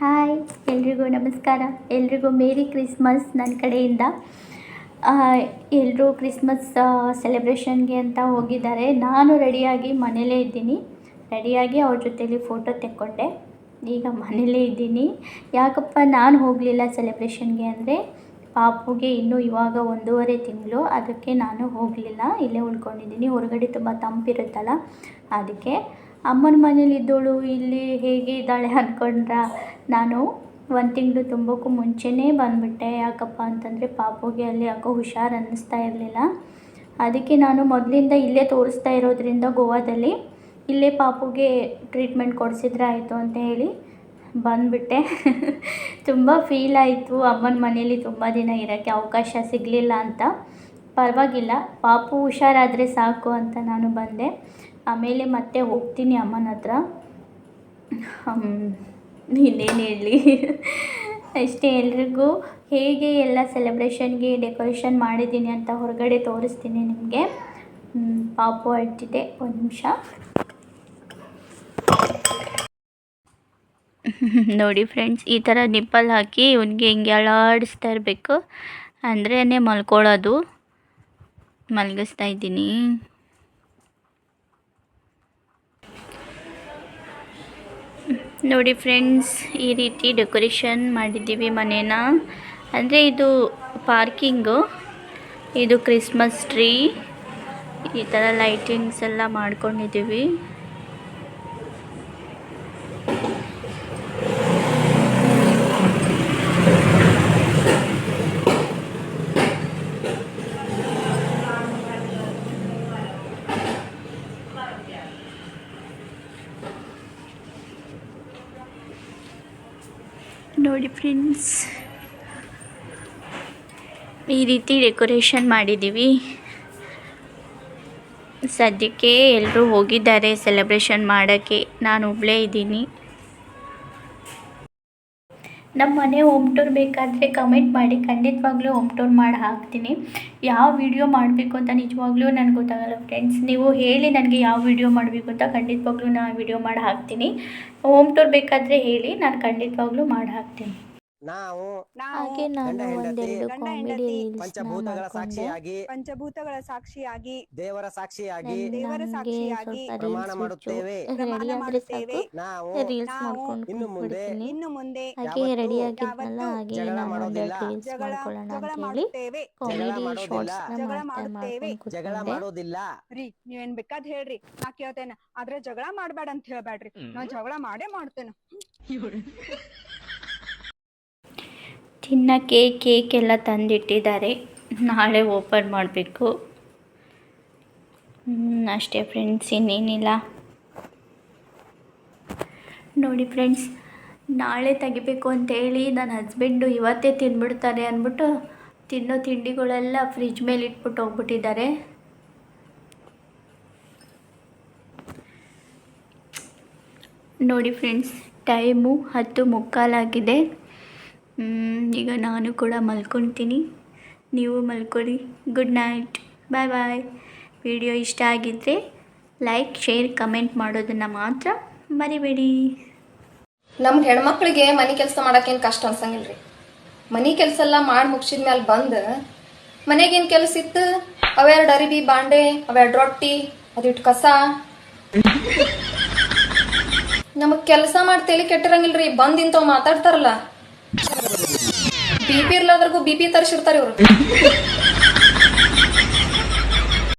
Hi, ಎಲ್ರಿಗೂ ನಮಸ್ಕಾರ. ಎಲ್ರಿಗೂ ಮೇರಿ ಕ್ರಿಸ್ಮಸ್ ನನ್ನ ಕಡೆಯಿಂದ. ಎಲ್ಲರೂ ಕ್ರಿಸ್ಮಸ್ ಸೆಲೆಬ್ರೇಷನ್ಗೆ ಅಂತ ಹೋಗಿದ್ದಾರೆ. ನಾನು ರೆಡಿಯಾಗಿ ಮನೇಲೇ ಇದ್ದೀನಿ. ರೆಡಿಯಾಗಿ ಅವ್ರ ಜೊತೇಲಿ ಫೋಟೋ ತೆಕ್ಕೊಂಡೆ. ಈಗ ಮನೇಲೇ ಇದ್ದೀನಿ. ಯಾಕಪ್ಪ, ನಾನು ಹೋಗಲಿಲ್ಲ ಸೆಲೆಬ್ರೇಷನ್ಗೆ ಅಂದರೆ ಪಾಪುಗೆ ಇನ್ನೂ ಇವಾಗ ಒಂದೂವರೆ ತಿಂಗಳು. ಅದಕ್ಕೆ ನಾನು ಹೋಗಲಿಲ್ಲ. ಇಲ್ಲೇ ಉಳ್ಕೊಂಡಿದ್ದೀನಿ. ಹೊರಗಡೆ ತುಂಬ ತಂಪಿರುತ್ತಲ್ಲ. ಅದಕ್ಕೆ ಅಮ್ಮನ ಮನೇಲಿ ಇದ್ದೋಳು ಇಲ್ಲಿ ಹೇಗೆ ಇದ್ದಾಳೆ ಅಂದ್ಕೊಂಡ್ರ ನಾನು ಒಂದು ತಿಂಗಳು ತುಂಬಕ್ಕೂ ಮುಂಚೆನೇ ಬಂದುಬಿಟ್ಟೆ. ಯಾಕಪ್ಪ ಅಂತಂದರೆ ಪಾಪುಗೆ ಅಲ್ಲಿ ಯಾಕೋ ಹುಷಾರು ಅನ್ನಿಸ್ತಾ ಇರಲಿಲ್ಲ. ಅದಕ್ಕೆ ನಾನು ಮೊದಲಿಂದ ಇಲ್ಲೇ ತೋರಿಸ್ತಾ ಇರೋದ್ರಿಂದ ಗೋವಾದಲ್ಲಿ ಇಲ್ಲೇ ಪಾಪುಗೆ ಟ್ರೀಟ್ಮೆಂಟ್ ಕೊಡಿಸಿದ್ರೆ ಆಯಿತು ಅಂತ ಹೇಳಿ ಬಂದುಬಿಟ್ಟೆ. ತುಂಬ ಫೀಲ್ ಆಯಿತು. ಅಮ್ಮನ ಮನೇಲಿ ತುಂಬ ದಿನ ಇರೋಕ್ಕೆ ಅವಕಾಶ ಸಿಗಲಿಲ್ಲ ಅಂತ. ಪರವಾಗಿಲ್ಲ. ಪಾಪು ಹುಷಾರಾದರೆ ಸಾಕು ಅಂತ ನಾನು ಬಂದೆ. ಆಮೇಲೆ ಮತ್ತೆ ಹೋಗ್ತೀನಿ ಅಮ್ಮನ ಹತ್ರ. ಇನ್ನೇನು ಹೇಳಲಿ ಅಷ್ಟೇ ಎಲ್ರಿಗೂ ಹೇಗೆ ಎಲ್ಲ ಸೆಲೆಬ್ರೇಷನ್ಗೆ ಡೆಕೋರೇಷನ್ ಮಾಡಿದ್ದೀನಿ ಅಂತ ಹೊರಗಡೆ ತೋರಿಸ್ತೀನಿ ನಿಮಗೆ. ಪಾಪು ಅಳ್ತಿದೆ, ಒಂದು ನಿಮಿಷ. ನೋಡಿ ಫ್ರೆಂಡ್ಸ್ ಈ ಥರ ನಿಪ್ಪಲ್ ಹಾಕಿ ಇವನಿಗೆ ಹಿಂಗೆ ಅಳಾಡಿಸ್ತಾ ಇರಬೇಕು. ಅಂದ್ರೇ ಮಲ್ಕೊಳ್ಳೋದು ಮಲಗಿಸ್ತಾ ಇದ್ದೀನಿ. ನೋಡಿ ಫ್ರೆಂಡ್ಸ್, ಈ ರೀತಿ ಡೆಕೋರೇಷನ್ ಮಾಡಿದ್ದೀವಿ ಮನೇನ. ಅಂದರೆ ಇದು ಪಾರ್ಕಿಂಗು, ಇದು ಕ್ರಿಸ್ಮಸ್ ಟ್ರೀ, ಈ ಥರ ಲೈಟಿಂಗ್ಸ್ ಎಲ್ಲ ಮಾಡ್ಕೊಂಡಿದ್ದೀವಿ. ನೋಡಿ ಫ್ರೆಂಡ್ಸ್. ಈ ರೀತಿ ಡೆಕೋರೇಷನ್ ಮಾಡಿದ್ದೀವಿ. ಸದ್ಯಕ್ಕೆ ಎಲ್ಲರೂ ಹೋಗಿದ್ದಾರೆ ಸೆಲೆಬ್ರೇಷನ್ ಮಾಡೋಕ್ಕೆ. ನಾನು ಒಬ್ಬಳೇ ಇದ್ದೀನಿ. ನಮ್ಮ ಮನೆ ಹೋಮ್ ಟೂರ್ ಬೇಕಾದರೆ ಕಮೆಂಟ್ ಮಾಡಿ, ಖಂಡಿತವಾಗ್ಲೂ ಹೋಮ್ ಟೂರ್ ಮಾಡಿ ಹಾಕ್ತೀನಿ. ಯಾವ ವಿಡಿಯೋ ಮಾಡಬೇಕು ಅಂತ ನಿಜವಾಗ್ಲೂ ನನಗೆ ಗೊತ್ತಾಗಲ್ಲ ಫ್ರೆಂಡ್ಸ್ ನೀವು ಹೇಳಿ ನನಗೆ ಯಾವ ವಿಡಿಯೋ ಮಾಡಬೇಕು ಅಂತ ಖಂಡಿತವಾಗ್ಲೂ ನಾನು ವಿಡಿಯೋ ಮಾಡಿ ಹಾಕ್ತೀನಿ. ಹೋಮ್ ಟೂರ್ ಬೇಕಾದರೆ ಹೇಳಿ, ನಾನು ಖಂಡಿತವಾಗ್ಲೂ ಮಾಡಿ ಹಾಕ್ತೀನಿ. ನಾವು ಹಾಗೆ ಗಂಡ ನಾನು ಹೆಂಡತಿ, ಪಂಚಭೂತಗಳ ಸಾಕ್ಷಿಯಾಗಿ ಪಂಚಭೂತಗಳ ಸಾಕ್ಷಿಯಾಗಿ ದೇವರ ಸಾಕ್ಷಿಯಾಗಿ ದೇವರ ಸಾಕ್ಷಿಯಾಗಿ ಪ್ರಮಾಣ ಮಾಡುತ್ತೇವೆ. ಪ್ರಮಾಣ ಮಾಡುತ್ತೇವೆ. ನಾವು ರೀಲ್ಸ್ ನಾವು ಮಾಡ್ಕೊಂಡು ಇನ್ನು ಮುಂದೆ ಇನ್ನು ಮುಂದೆ ಹಾಗೆ ರೆಡಿ ಆಗಿದ್ನಲ್ಲ ಹಾಗೆ ಜಗಳ ಒಂದೆರಡು ಮಾಡೋದಿಲ್ಲ. ರೀಲ್ಸ್ ಜಗಳ ಮಾಡ್ಕೊಳ್ಳೋಣ ಜಗಳ ಅಂತ ಹೇಳಿ ಮಾಡುತ್ತೇವೆ ಕಾಮಿಡಿ ಮಾಡೋದಿಲ್ಲ. ಜಗಳ ಮಾಡ್ತಾ ಮಾಡುತ್ತೇವೆ. ಜಗಳ ಮಾಡೋದಿಲ್ಲ. ರೀ ನೀವೇನ್ ಬೇಕಾದ್ ಹೇಳ್ರಿ. ನಾ ಕೇಳ್ತೇನೆ. ಆದ್ರೆ ಜಗಳ ಮಾಡ್ಬೇಡ ಅಂತ ಹೇಳ್ಬೇಡ್ರಿ. ನಾ ಜಗಳ ಮಾಡೇ ಮಾಡ್ತೇನೆ. ತಿನ್ನಕ್ಕೆ ಕೇಕ್ ಎಲ್ಲ ತಂದಿಟ್ಟಿದ್ದಾರೆ. ನಾಳೆ ಓಪನ್ ಮಾಡಬೇಕು. ಅಷ್ಟೇ ಫ್ರೆಂಡ್ಸ್, ಇನ್ನೇನಿಲ್ಲ. ನೋಡಿ ಫ್ರೆಂಡ್ಸ್, ನಾಳೆ ತೆಗಿಬೇಕು ಅಂತೇಳಿ ನನ್ನ ಹಸ್ಬೆಂಡು ಇವತ್ತೇ ತಿಂದ್ಬಿಡ್ತಾರೆ ಅಂದ್ಬಿಟ್ಟು ತಿನ್ನೋ ತಿಂಡಿಗಳೆಲ್ಲ ಫ್ರಿಜ್ ಮೇಲೆ ಇಟ್ಬಿಟ್ಟು ಹೋಗ್ಬಿಟ್ಟಿದ್ದಾರೆ. ನೋಡಿ ಫ್ರೆಂಡ್ಸ್, ಟೈಮು ಹತ್ತು ಮುಕ್ಕಾಲಾಗಿದೆ. ಈಗ ನಾನು ಕೂಡ ಮಲ್ಕೊತೀನಿ. ನೀವು ಮಲ್ಕೊಳ್ಳಿ good night bye bye video ಇಷ್ಟ ಆಗಿದ್ದರೆ ಲೈಕ್ ಶೇರ್ ಕಮೆಂಟ್ ಮಾಡೋದನ್ನು ಮಾತ್ರ ಮರಿಬೇಡಿ. ನಮ್ಮ ಹೆಣ್ಮಕ್ಳಿಗೆ ಮನೆ ಕೆಲಸ ಮಾಡೋಕ್ಕೇನು ಕಷ್ಟ ಅನ್ಸಂಗಿಲ್ಲ ರೀ ಮನೆ ಕೆಲಸ ಎಲ್ಲ ಮಾಡಿ ಮುಗಿಸಿದ ಮೇಲೆ ಬಂದು ಮನೆಗೇನು ಕೆಲಸ ಇತ್ತು. ಅವೆರಡು ಅರಿಬಿ ಬಾಂಡೆ ಅವೆರಡು ರೊಟ್ಟಿ ಅದಿಟ್ಟು ಕಸ. ನಮಗೆ ಕೆಲಸ ಮಾಡಿ ತಲೆ ಕೆಟ್ಟಿರಂಗಿಲ್ರಿ. ಬಂದ್ ಇಂತವ್ ಮಾತಾಡ್ತಾರಲ್ಲ. ಬಿ ಪಿ ಇರ್ಲಾದ್ರಿಗೂ ಬಿ ಪಿ ತರಿಸಿರ್ತಾರೆ